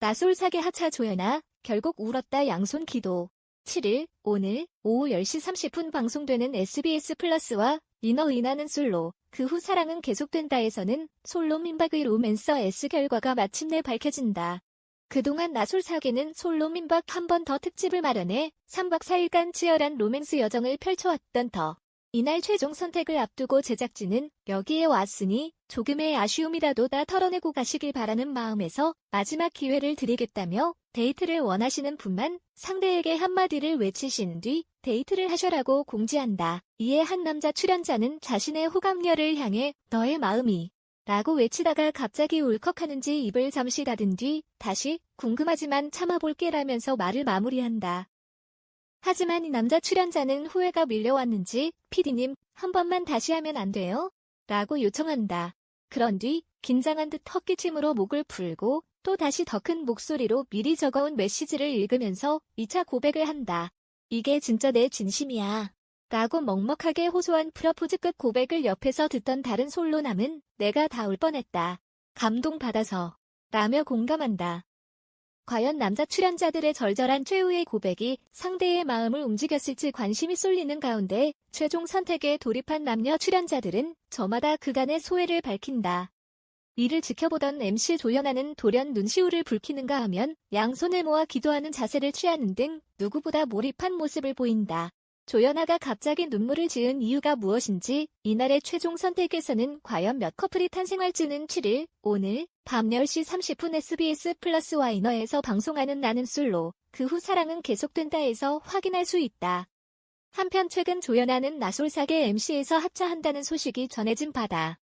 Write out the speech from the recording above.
나솔사계 하차 조연아, 결국 울었다 양손 기도. 7일, 오늘, 오후 10시 30분 방송되는 SBS 플러스와 이너 인하는 솔로, 그 후 사랑은 계속된다에서는 솔로 민박의 로맨서 S 결과가 마침내 밝혀진다. 그동안 나솔사계는 솔로 민박 한 번 더 특집을 마련해 3박 4일간 치열한 로맨스 여정을 펼쳐왔던 더. 이날 최종 선택을 앞두고 제작진은 여기에 왔으니 조금의 아쉬움이라도 다 털어내고 가시길 바라는 마음에서 마지막 기회를 드리겠다며 데이트를 원하시는 분만 상대에게 한마디를 외치신 뒤 데이트를 하셔라고 공지한다. 이에 한 남자 출연자는 자신의 호감녀를 향해 너의 마음이 라고 외치다가 갑자기 울컥하는지 입을 잠시 닫은 뒤 다시 궁금하지만 참아볼게 라면서 말을 마무리한다. 하지만 이 남자 출연자는 후회가 밀려왔는지 PD님 한 번만 다시 하면 안 돼요? 라고 요청한다. 그런 뒤 긴장한 듯 헛기침으로 목을 풀고 또 다시 더 큰 목소리로 미리 적어온 메시지를 읽으면서 2차 고백을 한다. 이게 진짜 내 진심이야. 라고 먹먹하게 호소한 프러포즈 끝 고백을 옆에서 듣던 다른 솔로 남은 내가 다 울 뻔했다. 감동받아서. 라며 공감한다. 과연 남자 출연자들의 절절한 최후의 고백이 상대의 마음을 움직였을지 관심이 쏠리는 가운데 최종 선택에 돌입한 남녀 출연자들은 저마다 그간의 소회를 밝힌다. 이를 지켜보던 MC 조연아는 돌연 눈시울을 붉히는가 하면 양손을 모아 기도하는 자세를 취하는 등 누구보다 몰입한 모습을 보인다. 조연아가 갑자기 눈물을 지은 이유가 무엇인지 이날의 최종 선택에서는 과연 몇 커플이 탄생할지는 7일 오늘 밤 10시 30분 SBS 플러스 와이너에서 방송하는 나는 솔로 그 후 사랑은 계속된다에서 확인할 수 있다. 한편 최근 조연아는 나솔사계 MC에서 하차한다는 소식이 전해진 바다.